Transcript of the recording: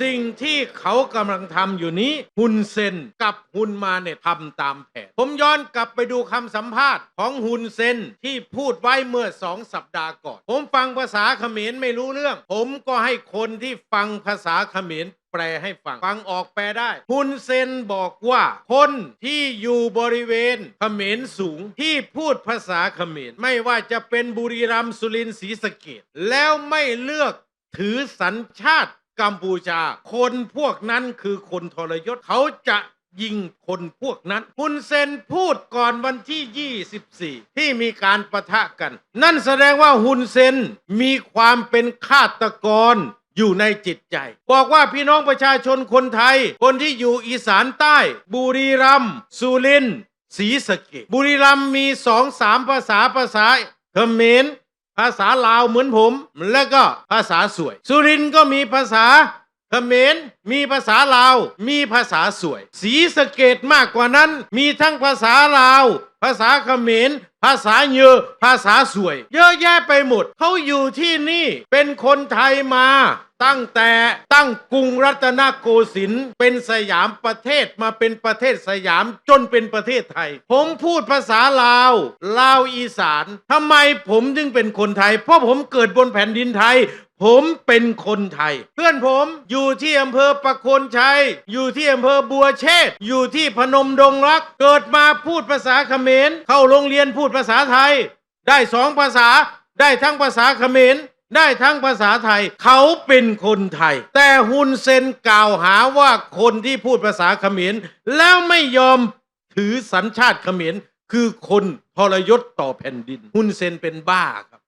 สิ่งที่เขากำลังทำอยู่นี้ฮุนเซนกับฮุนมาเนี่ยทำตามแผน ผมย้อนกลับไปดูคำสัมภาษณ์ของฮุนเซนที่พูดไว้เมื่อสองสัปดาห์ก่อน ผมฟังภาษาเขมรไม่รู้เรื่อง ผมก็ให้คนที่ฟังภาษาเขมรแปลให้ฟัง ฟังออกแปลได้ฮุนเซนบอกว่า คนที่อยู่บริเวณเขมรสูงที่พูดภาษาเขมรไม่ว่าจะเป็นบุรีรัมย์สุรินทร์ศรีสะเกดแล้วไม่เลือกถือสัญชาติ กัมพูชา คนพวกนั้นคือคนทรยศเขาจะยิงคนพวกนั้นฮุนเซนพูดก่อนวันที่ 24 ที่มีการประทะกัน นั่นแสดงว่าฮุนเซนมีความเป็นฆาตกรอยู่ในจิตใจ บอกว่าพี่น้องประชาชนคนไทย คนที่อยู่อีสานใต้ บุรีรัมย์สุรินทร์ศรีสะเกษบุรีรัมย์มีสองสามภาษาภาษาเขมร ภาษาลาวเหมือนผม แล้วก็ภาษาสวย สุรินทร์ก็มีภาษาเขมร มีภาษาลาว มีภาษาสวยศรีสเกดมากกว่านั้น มีทั้งภาษาลาว ภาษาเขมร ภาษาเยอภาษาสวย เยอะแยะไปหมด เขาอยู่ที่นี่เป็นคนไทยมา ตั้งแต่ตั้งกรุงรัตนโกสินทร์เป็นสยามประเทศมาเป็นประเทศสยามจนเป็นประเทศไทย ผมพูดภาษาลาว ลาวอีสานทำไมผมจึงเป็นคนไทย เพราะผมเกิดบนแผ่นดินไทย ผมเป็นคนไทย เพื่อนผมอยู่ที่อำเภอประโคนชัย อยู่ที่อำเภอบัวเชษ์อยู่ที่พนมดงรัก เกิดมาพูดภาษาเขมร เข้าโรงเรียนพูดภาษาไทย ได้สองภาษา ได้ทั้งภาษาเขมร ได้ทั้งภาษาไทย เขาเป็นคนไทย แต่ฮุนเซนกล่าวหาว่าคนที่พูดภาษาเขมร แล้วไม่ยอมถือสัญชาติเขมร คือคนทรยศต่อแผ่นดินฮุนเซนเป็นบ้าครับ